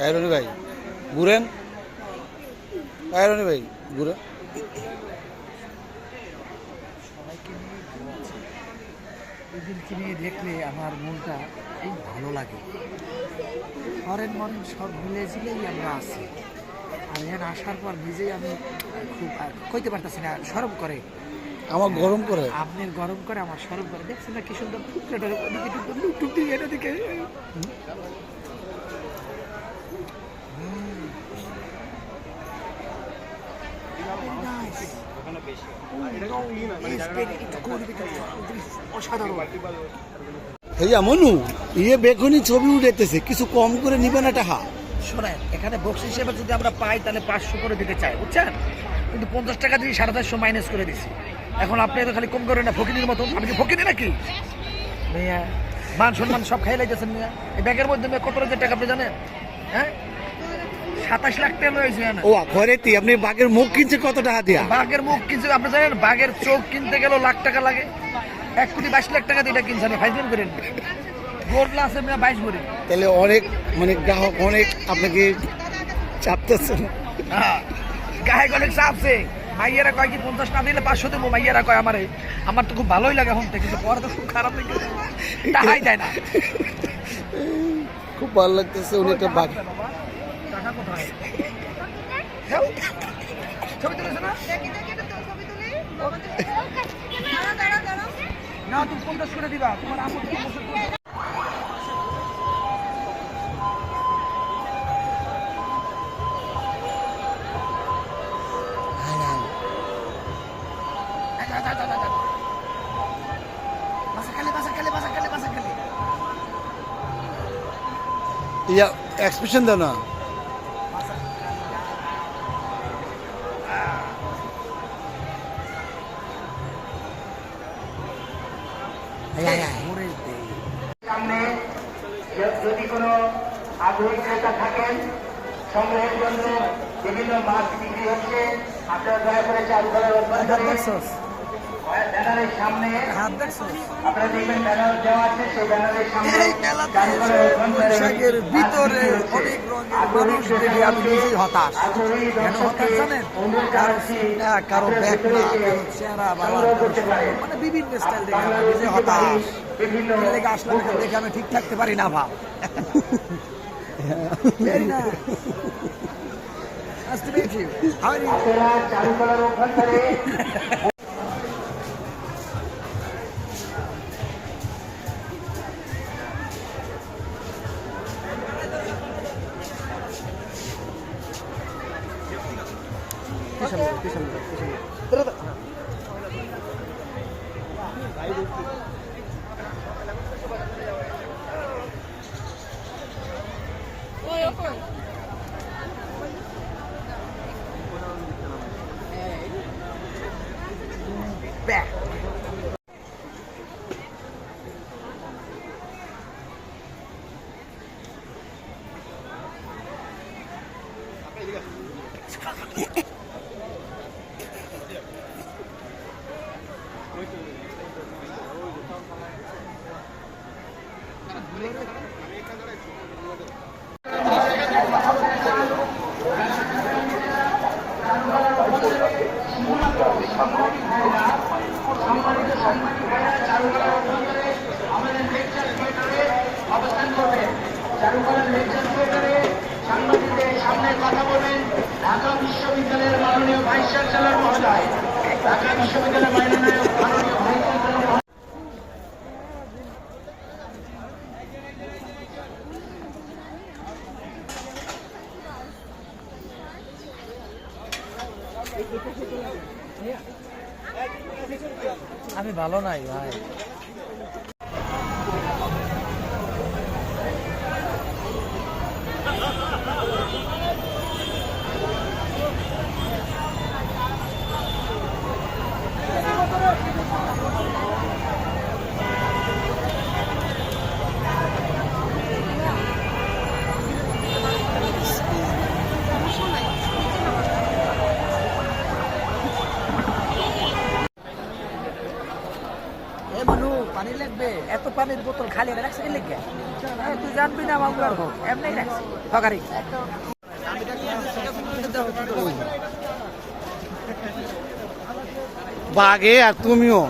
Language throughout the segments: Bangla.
আয়রনি ভাই ঘুরেন আয়রনি ভাই ঘুরেন সবাইকে নিয়ে ভালো এদেরকে নিয়ে দেখলে আমার মনটা খুব ভালো লাগে হরেন মরেন সব মিলে ঝিলেই আমরা আছি আর এখানে আসার পর নিজেই আমি খুব কইতে পারতেছি না সরম করে আমার গরম করে আপনার গরম করে আমার সরম করে দেখছেন না কি সুন্দর টুকরো লুক টুক দিয়ে এটা দিকে এই মনু ইয়ে বেগুনি ছবি উঠেতেছে কিছু কম করে নিবে না টাকা শোনেন, এখানে বক্স হিসেবে যদি আমরা পাই, তাহলে পাঁচশো করে দিতে চাই, বুঝছেন? কিন্তু পঞ্চাশ টাকা দিয়ে সাড়ে চারশো মাইনাস করে দিছি। এখন আপনি খালি কম করেন না, ফকিনির মতন। ফকিনি নাকি? মিয়া, মান সম্মান সব খাই লাইতেছেন এই ব্যাগের মধ্যে কত হাজার টাকা আপনি জানেন? হ্যাঁ? সাতাশ লাখ টাকা রয়েছে না ও ঘরে তি আপনি বাঘের মুখ কিনছে কত টাকা দিয়া? বাঘের মুখ কিনছে আপনি জানেন বাঘের চোখ কিনতে গেলেও লাখ টাকা লাগে। এক কোটি বাইশ লাখ টাকা দিয়ে এটা কিনছে আমি ফাইজলাম করেন। গোল্ড আছে বাইশ ভরি। তাহলে অনেক মানে গ্রাহক অনেক আপনাকে চাপতেছে। হ্যাঁ, গায়ে গলে চাপছে। মাইয়েরা কয় কি পঞ্চাশ না দিলে পাঁচশো দেবো? মাইয়েরা কয় আমারে আমার তো খুব ভালোই লাগে এখন থেকে পরে তো খুব খারাপ লেগে। টাকাই দেয় না। খুব ভালো লাগতেছে উনি একটা বাঘ টাকা কোথায়? ছবি তুলেছে না না তুমি পঞ্চাশ করে দিবা তোমার আপত্তি পঞ্চাশ করে দিবা। আচ্ছা, সামনে যদি কোনো আগ্রহী ক্রেতা থাকেন সংগ্রহের জন্য বিভিন্ন মাছ বিক্রি হচ্ছে। আপনারা দয়া করে চালু করার অভ্যাস? ব্যানারের সামনে আপনারা দেখবেন ব্যানার দেওয়া আছে সেই ব্যানারের সামনে এই মেলাতে চালু করার অভ্যন্তরে পোশাকের ভিতরে। অনেক রঙের মানুষ দেখে আমি নিজেই হতাশ কেন হতাশ জানেন কারও সিনা কারও ব্যাগ না কারও চেহারা। মানে বিভিন্ন স্টাইল দেখে আমি নিজে হতাশ বিভিন্ন লেগে আসলাম এখানে দেখে আমি ঠিক থাকতে পারি না ভাব. Nice to meet you. How are you? আপনারা চালু করার অভ্যন্তরে Back. সাংবাদিকদের ঢাকা বিশ্ববিদ্যালয়ের মাননীয় ভাইস চ্যান্সেলর মহোদয় ঢাকা বিশ্ববিদ্যালয়ের মাননীয় মাননীয় ভাইস চ্যান্সেলর মহোদয় আমি ভালো নাই ভাই। মানু লাগবে এত পানির বোতল খালি রাখছে কি লাগবে হ্যাঁ, তুই জানবি না আমার হোক এমনি রাখছি হকারি বাঘে আর তুমিও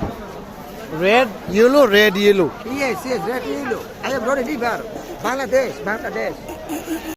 red yellow red yellow yes, red yellow. I am not a liver. Bangladesh, Bangladesh.